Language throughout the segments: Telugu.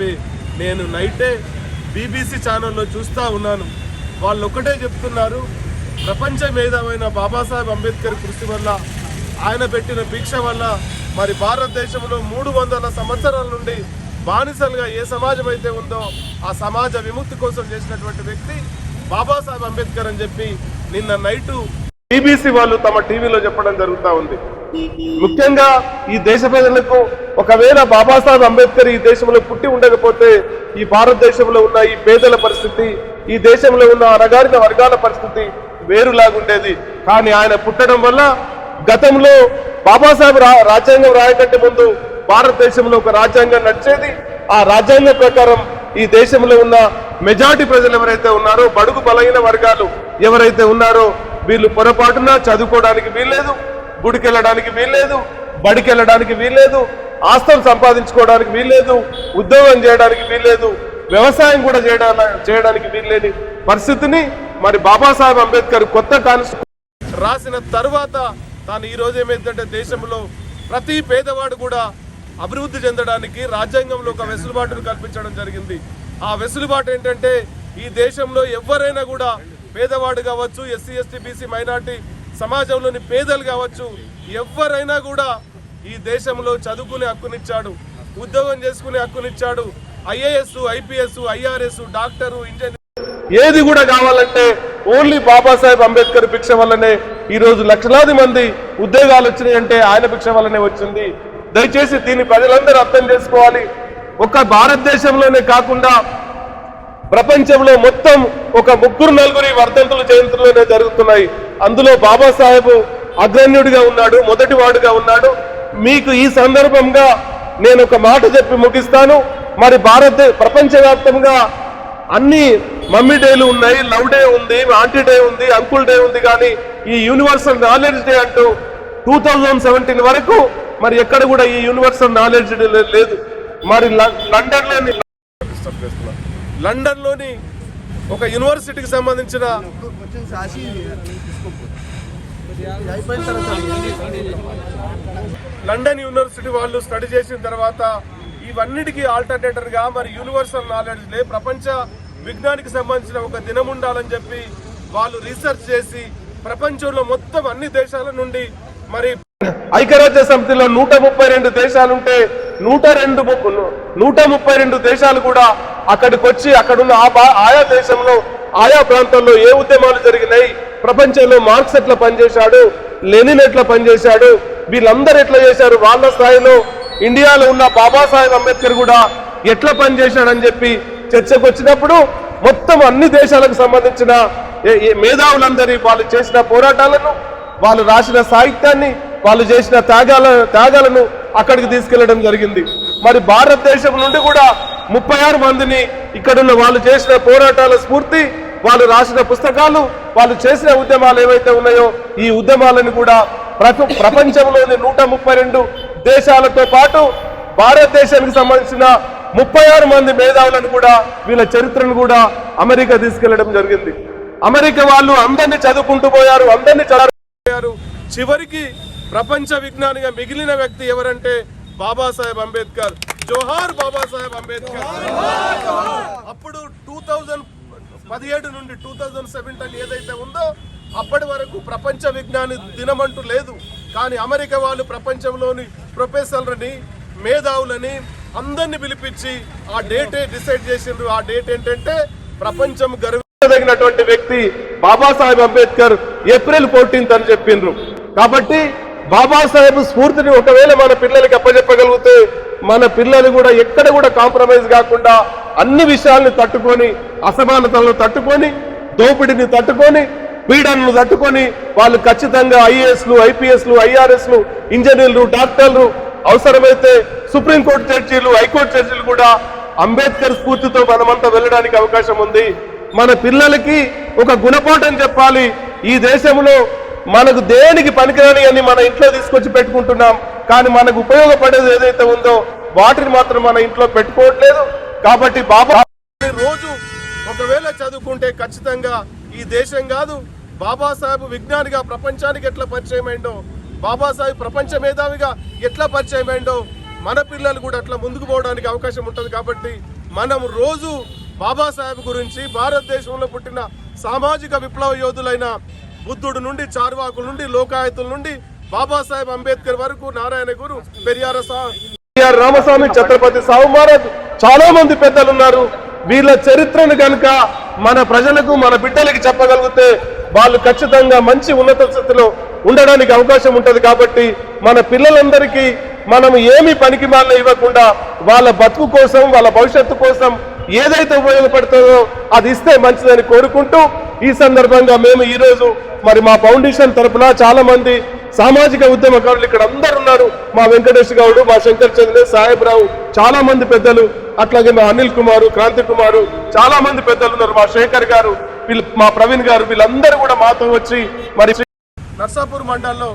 చెప్పి నేను నైటే బీబీసీ ఛానల్లో చూస్తూ ఉన్నాను. వాళ్ళు ఒకటే చెప్తున్నారు ప్రపంచ మేధావైన బాబాసాహెబ్ అంబేద్కర్ కృషి వల్ల ఆయన పెట్టిన భిక్ష వల్ల మరి భారతదేశంలో మూడు వందల సంవత్సరాల నుండి బానిసలుగా ఏ సమాజం అయితే ఉందో ఆ సమాజ విముక్తి కోసం చేసినటువంటి వ్యక్తి బాబాసాహెబ్ అంబేద్కర్ అని చెప్పి నిన్న నైటు బీబీసీ వాళ్ళు తమ టీవీలో చెప్పడం జరుగుతూ ఉంది. ముఖ్యంగా ఈ దేశ ప్రజలకు ఒకవేళ బాబాసాహెబ్ అంబేద్కర్ ఈ దేశంలో పుట్టి ఉండకపోతే ఈ భారతదేశంలో ఉన్న ఈ పేదల పరిస్థితి ఈ దేశంలో ఉన్న అనగారిన వర్గాల పరిస్థితి వేరులాగుండేది. కానీ ఆయన పుట్టడం వల్ల గతంలో బాబాసాహెబ్ రా రాజ్యాంగం రాయకంటే ముందు భారతదేశంలో ఒక రాజ్యాంగం నడిచేది. ఆ రాజ్యాంగం ప్రకారం ఈ దేశంలో ఉన్న మెజార్టీ ప్రజలు ఎవరైతే ఉన్నారో బడుగు బలహీన వర్గాలు ఎవరైతే ఉన్నారో వీళ్ళు పొరపాటున చదువుకోవడానికి వీల్లేదు గుడికి వెళ్ళడానికి వీల్లేదు బడికి వెళ్ళడానికి వీల్లేదు ఆస్తులు సంపాదించుకోవడానికి వీల్లేదు ఉద్యోగం చేయడానికి వీల్లేదు వ్యవసాయం కూడా చేయడా చేయడానికి వీల్లేని పరిస్థితిని మరి బాబాసాహెబ్ అంబేద్కర్ కొత్త కాన్స్టిట్యూషన్ రాసిన తరువాత తాను ఈ రోజు ఏమైందంటే దేశంలో ప్రతి పేదవాడు కూడా అభివృద్ధి చెందడానికి రాజ్యాంగంలో ఒక వెసులుబాటును కల్పించడం జరిగింది. ఆ వెసులుబాటు ఏంటంటే ఈ దేశంలో ఎవరైనా కూడా పేదవాడు కావచ్చు ఎస్సీ ఎస్టీ బీసీ మైనార్టీ సమాజంలోని పేదలు కావచ్చు ఎవరైనా కూడా ఈ దేశంలో చదువుకునే హక్కునిచ్చాడు ఉద్యోగం చేసుకునే హక్కునిచ్చాడు IAS IPS IRS doctor engineer ఏది కూడా కావాలంటే ఓన్లీ బాబాసాహెబ్ అంబేద్కర్ భిక్ష వల్లనే ఈ రోజు లక్షలాది మంది ఉద్యోగాలు వచ్చినాయి అంటే ఆయన భిక్ష వల్లనే వచ్చింది. దయచేసి దీన్ని ప్రజలందరూ అర్థం చేసుకోవాలి. ఒక్క భారతదేశంలోనే కాకుండా ప్రపంచంలో మొత్తం ఒక ముగ్గురు నలుగురి వర్ధంతులు జయంతుల్లోనే జరుగుతున్నాయి. అందులో బాబాసాహెబ్ అగ్రణ్యుడిగా ఉన్నాడు మొదటి వాడుగా ఉన్నాడు. మీకు ఈ సందర్భంగా నేను ఒక మాట చెప్పి ముగిస్తాను. మరి భారత ప్రపంచవ్యాప్తంగా అన్ని మమ్మీ డేలు ఉన్నాయి. లవ్ డే ఉంది ఆంటీ డే ఉంది అంకుల్ డే ఉంది. కానీ ఈ యూనివర్సల్ నాలెడ్జ్ డే అంటూ టూ థౌజండ్ సెవెంటీన్ వరకు మరి ఎక్కడ కూడా ఈ యూనివర్సల్ నాలెడ్జ్ డే లేదు. మరి లండన్లోని లండన్లోని ఒక యూనివర్సిటీకి సంబంధించిన లండన్ యూనివర్సిటీ వాళ్ళు స్టడీ చేసిన తర్వాత ఇవన్నిటికీ ఆల్టర్నేటర్గా మరి యూనివర్సల్ నాలెడ్జ్ లే ప్రపంచ విజ్ఞానికి సంబంధించిన ఒక దినం ఉండాలని చెప్పి వాళ్ళు రీసెర్చ్ చేసి ప్రపంచంలో మొత్తం అన్ని దేశాల నుండి మరి ఐక్యరాజ్య సమితిలో నూట ముప్పై రెండు దేశాలుంటే నూట రెండు నూట ముప్పై రెండు దేశాలు కూడా అక్కడికి వచ్చి అక్కడున్న ఆ బా- ఆయా దేశంలో ఆయా ప్రాంతంలో ఏ ఉద్యమాలు జరిగినాయి? ప్రపంచంలో మార్క్స్ ఎట్లా పనిచేశాడు? లెనిన్ ఎట్లా పనిచేశాడు? వీళ్ళందరూ ఎట్లా చేశారు? వాళ్ళ స్థాయిలో ఇండియాలో ఉన్న బాబాసాహెబ్ అంబేద్కర్ కూడా ఎట్లా పనిచేశాడని చెప్పి చర్చకు వచ్చినప్పుడు మొత్తం అన్ని దేశాలకు సంబంధించిన ఏ- ఏ మేధావులందరి వాళ్ళు చేసిన పోరాటాలను వాళ్ళు రాసిన సాహిత్యాన్ని వాళ్ళు చేసిన త్యాగాల త్యాగాలను అక్కడికి తీసుకెళ్ళడం జరిగింది. మరి భారతదేశం నుండి కూడా ముప్పై ఆరు మందిని ఇక్కడున్న వాళ్ళు చేసిన పోరాటాల స్ఫూర్తి వాళ్ళు రాసిన పుస్తకాలు వాళ్ళు చేసిన ఉద్యమాలు ఏవైతే ఉన్నాయో ఈ ఉద్యమాలను కూడా ప్రపంచంలోని నూట ముప్పై రెండు దేశాలతో పాటు భారతదేశానికి సంబంధించిన ముప్పై ఆరు మంది మేధావులను కూడా వీళ్ళ చరిత్రను కూడా అమెరికా తీసుకెళ్ళడం జరిగింది. అమెరికా వాళ్ళు అందరినీ చదువుకుంటూ పోయారు అందరినీ పోయారు. చివరికి ప్రపంచ విజ్ఞానిగా మిగిలిన వ్యక్తి ఎవరంటే బాబాసాహెబ్ అంబేద్కర్. జోహార్ బాబాసాహెబ్ అంబేద్కర్. అప్పుడు టూ థౌజండ్ పదిహేడు నుండి టూ థౌజండ్ సెవెంటీన్ ఏదైతే ఉందో అప్పటి వరకు ప్రపంచ విజ్ఞాని దినం అంటూ లేదు. కానీ అమెరికా వాళ్ళు ప్రపంచంలోని ప్రొఫెసర్లని మేధావులని అందరిని పిలిపించి ఆ డేటే డిసైడ్ చేసిండ్రు. ఆ డేట్ ఏంటంటే ప్రపంచం గర్వించదగినటువంటి వ్యక్తి బాబాసాహెబ్ అంబేద్కర్ ఏప్రిల్ ఫోర్టీన్త్ అని చెప్పిండ్రు. కాబట్టి బాబాసాహెబ్ స్ఫూర్తిని ఒకవేళ మన పిల్లలకి అప్పచెప్పగలిగితే మన పిల్లలు కూడా ఎక్కడ కూడా కాంప్రమైజ్ కాకుండా అన్ని విషయాల్ని తట్టుకొని అసమానతలను తట్టుకొని దోపిడిని తట్టుకొని పీడనను తట్టుకొని వాళ్ళు ఖచ్చితంగా ఐఏఎస్లు ఐపీఎస్లు ఐఆర్ఎస్లు ఇంజనీర్లు డాక్టర్లు అవసరమైతే సుప్రీంకోర్టు జడ్జీలు హైకోర్టు జడ్జీలు కూడా అంబేద్కర్ స్ఫూర్తితో మనమంతా వెళ్ళడానికి అవకాశం ఉంది. మన పిల్లలకి ఒక గుణపాఠం చెప్పాలి. ఈ దేశంలో మనకు దేనికి పనికిరాని అని మన ఇంట్లో తీసుకొచ్చి పెట్టుకుంటున్నాం కానీ మనకు ఉపయోగపడేది ఏదైతే ఉందో వాటిని మాత్రం మన ఇంట్లో పెట్టుకోవట్లేదు. కాబట్టి బాబా రోజు ఒకవేళ చదువుకుంటే ఖచ్చితంగా ఈ దేశం కాదు. బాబాసాహెబ్ విజ్ఞానిగా ప్రపంచానికి ఎట్లా పరిచయం అయిందో బాబాసాహెబ్ ప్రపంచ మేధావిగా ఎట్లా పరిచయం అయిందో మన పిల్లలు కూడా అట్లా ముందుకు పోవడానికి అవకాశం ఉంటుంది కాబట్టి మనం రోజు బాబాసాహెబ్ గురించి భారతదేశంలో పుట్టిన సామాజిక విప్లవ యోధులైన బుద్ధుడు నుండి చార్వాకుల నుండి లోకాయతుల నుండి బాబాసాహెబ్ అంబేద్కర్ వరకు నారాయణ గురు పెరియార సా- పెరియార్ రామస్వామి ఛత్రపతి సాహు మహారాజ్ చాలా మంది పెద్దలు ఉన్నారు వీళ్ళ చరిత్రను కనుక మన ప్రజలకు మన బిడ్డలకి చెప్పగలిగితే వాళ్ళు ఖచ్చితంగా మంచి ఉన్నత స్థితిలో ఉండడానికి అవకాశం ఉంటుంది కాబట్టి మన పిల్లలందరికీ మనం ఏమి పనికి ఇవ్వకుండా వాళ్ళ బతుకు కోసం వాళ్ళ భవిష్యత్తు కోసం ఏదైతే ఉపయోగపడుతుందో అది ఇస్తే మంచిదని కోరుకుంటూ ఈ సందర్భంగా మేము ఈ రోజు మరి మా ఫౌండేషన్ తరపున చాలా మంది సామాజిక ఉద్యమకారులు ఇక్కడ అందరు ఉన్నారు. మా వెంకటేష్ గౌడు మా శంకర్ చంద్రే సాహెబ్రావు చాలా మంది పెద్దలు అట్లాగే మా అనిల్ కుమారు క్రాంతి కుమారు చాలా మంది పెద్దలు ఉన్నారు. మా శేఖర్ గారు వీళ్ళు మా ప్రవీణ్ గారు వీళ్ళందరూ కూడా మాతో వచ్చి మరి నర్సాపూర్ మండలంలో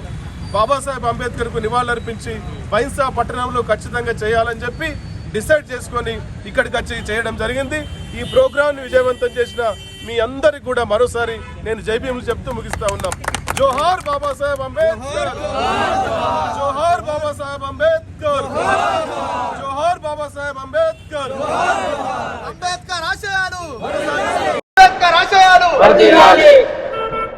బాబాసాహెబ్ అంబేద్కర్కు నివాళులర్పించి బైన్సా పట్టణంలో ఖచ్చితంగా చేయాలని చెప్పి డిసైడ్ చేసుకొని ఇక్కడికి వచ్చి చేయడం జరిగింది. ఈ ప్రోగ్రామ్ని విజయవంతం చేసిన మీ అందరికి కూడా మరోసారి నేను జైబీఎంలు చెప్తూ ముగిస్తా ఉన్నాం. జోహార్ బాబాసాహెబ్ అంబేద్కర్.